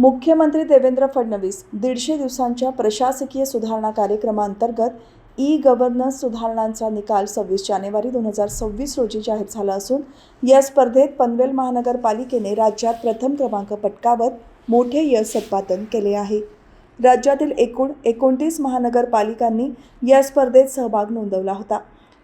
मुख्यमंत्री देवेंद्र फडणवीस दीडशे दिवसांच्या प्रशासकीय सुधारणा कार्यक्रमाअंतर्गत ई गव्हर्नन्स सुधारणांचा निकाल सव्वीस जानेवारी दोन हजार सव्वीस रोजी जाहीर झाला असून या स्पर्धेत पनवेल महानगरपालिकेने राज्यात प्रथम क्रमांक पटकावत मोठे यश संपादन केले आहे. राज्यातील एकूण एकोणतीस महानगरपालिकांनी या स्पर्धेत सहभाग नोंदवला होता.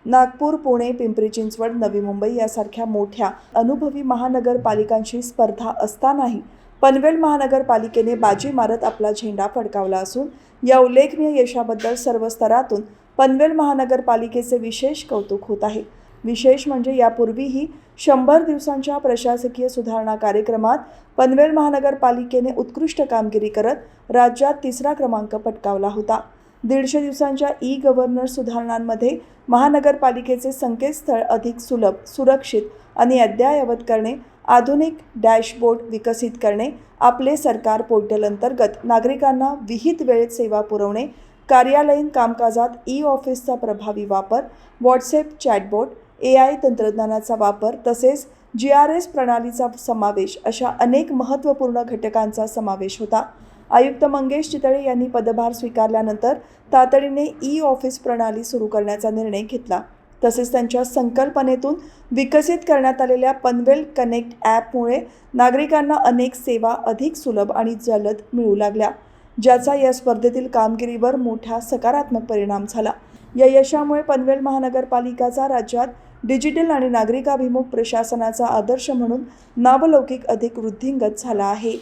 नागपूर पुणे पिंपरी चिंचवड नवी मुंबई यासारख्या मोठ्या अनुभवी महानगरपालिकांशी स्पर्धा असतानाही पनवेल महानगरपालिकेने बाजी मारत आपला झेंडा फडकावला असून या उल्लेखनीय यशाबद्दल सर्व स्तरातून पनवेल महानगरपालिकेचे विशेष कौतुक होत आहे. विशेष म्हणजे यापूर्वीही शंभर दिवसांच्या प्रशासकीय सुधारणा कार्यक्रमात पनवेल महानगरपालिकेने उत्कृष्ट कामगिरी करत राज्यात तिसरा क्रमांक पटकावला होता. दीडशे दिवसांच्या ई गव्हर्नर सुधारणांमध्ये महानगरपालिकेचे संकेतस्थळ अधिक सुलभ सुरक्षित आणि अद्ययावत करणे आधुनिक डॅशबोर्ड विकसित करणे आपले सरकार पोर्टल अंतर्गत नागरिकांना विहित वेळेत सेवा पुरवणे कार्यालयीन कामकाजात ई ऑफिसचा प्रभावी वापर व्हॉट्सॲप चॅटबोट ए आय तंत्रज्ञानाचा वापर तसेच जी आर एस प्रणालीचा समावेश अशा अनेक महत्त्वपूर्ण घटकांचा समावेश होता. आयुक्त मंगेश चितळे यांनी पदभार स्वीकारल्यानंतर तातडीने ई ऑफिस प्रणाली सुरू करण्याचा निर्णय घेतला. तसेच त्यांच्या संकल्पनेतून विकसित करण्यात आलेल्या पनवेल कनेक्ट ॲपमुळे नागरिकांना अनेक सेवा अधिक सुलभ आणि जलद मिळू लागल्या ज्याचा या स्पर्धेतील कामगिरीवर मोठा सकारात्मक परिणाम झाला. या यशामुळे पनवेल महानगरपालिकाचा राज्यात डिजिटल आणि नागरिकाभिमुख प्रशासनाचा आदर्श म्हणून नावलौकिक अधिक वृद्धिंगत झाला आहे.